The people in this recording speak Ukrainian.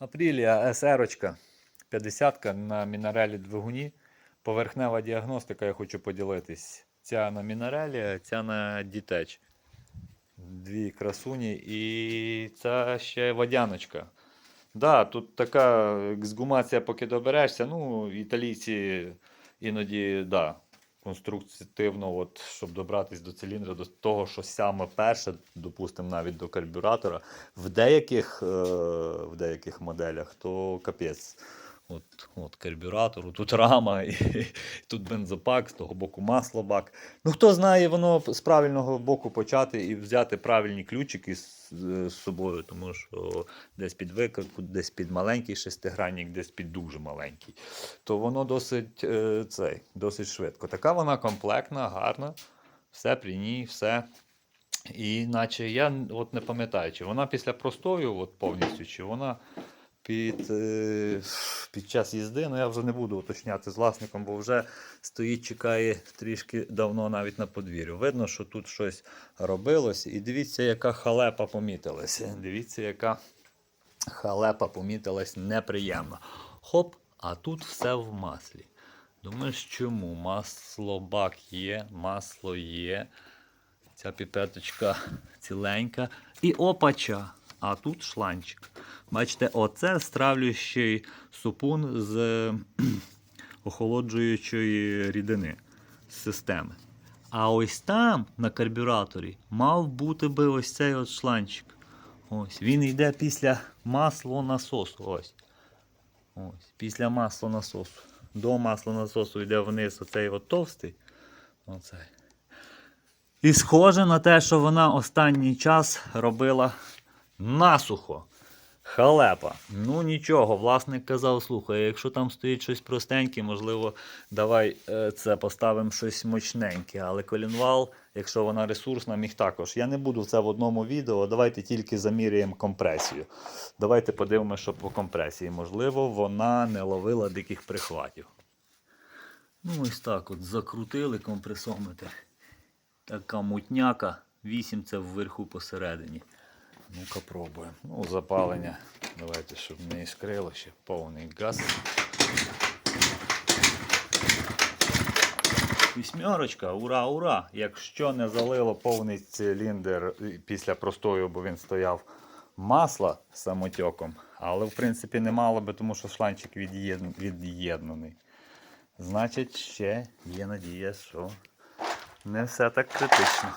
Апрілія СР 50 на мінералі двигуні. Поверхнева діагностика, я хочу поділитись. Ця на мінералі, ця на дітеч. Дві красуні і ця ще водяночка. Да, тут така ексгумація, поки доберешся. Ну, італійці іноді, да, конструктивно, от, щоб добратися до циліндра, до того, що саме перше, допустимо, навіть до карбюратора, в деяких, е, в деяких моделях, то капець. От, от карбюратор, тут рама, і, тут бензопак, з того боку маслобак. Ну, хто знає, воно з правильного боку почати і взяти правильні ключики з, з собою, тому що десь під викрутку, десь під маленький шестигранник, десь під дуже маленький. То воно досить, е, цей, досить швидко. Така вона комплектна, гарна, все при ній, все. І наче я от не пам'ятаю, чи вона після простою от повністю, чи вона під, е, під час їзди. Ну я вже не буду уточняти з власником, бо вже стоїть, чекає трішки давно навіть на подвір'ю. Видно, що тут щось робилось. І дивіться, яка халепа помітилася. Дивіться, яка халепа помітилась неприємно. Хоп, а тут все в маслі. Думаєш, чому? Масло бак є, масло є. Ця піпеточка ціленька. І опача. А тут шланчик. Бачите, оце стравлюючий супун з охолоджуючої рідини системи. А ось там, на карбюраторі, мав бути би ось цей от шланчик. Ось, він йде після маслонасосу. Ось. Ось, після маслонасосу. До маслонасосу йде вниз оцей от товстий. Оцей. І схоже на те, що вона останній час робила насухо. Халепа. Ну нічого, власник казав, слухай, якщо там стоїть щось простеньке, можливо, давай е, це поставимо щось мощненьке. Але колінвал, якщо вона ресурсна, міг також. Я не буду це в одному відео. Давайте тільки заміряємо компресію. Давайте подивимося, що по компресії. Можливо, вона не ловила диких прихватів. Ну, ось так от закрутили компресометр. Така мутняка. 8 це вверху посередині. Ну-ка пробуємо. Ну, запалення. Давайте, щоб не іскрило ще повний газ. Вісьмерочка, ура, ура! Якщо не залило повний циліндр після простою, бо він стояв масла самотьоком, але в принципі не мало би, тому що шланчик від'єд- від'єднаний. Значить, ще є надія, що не все так критично.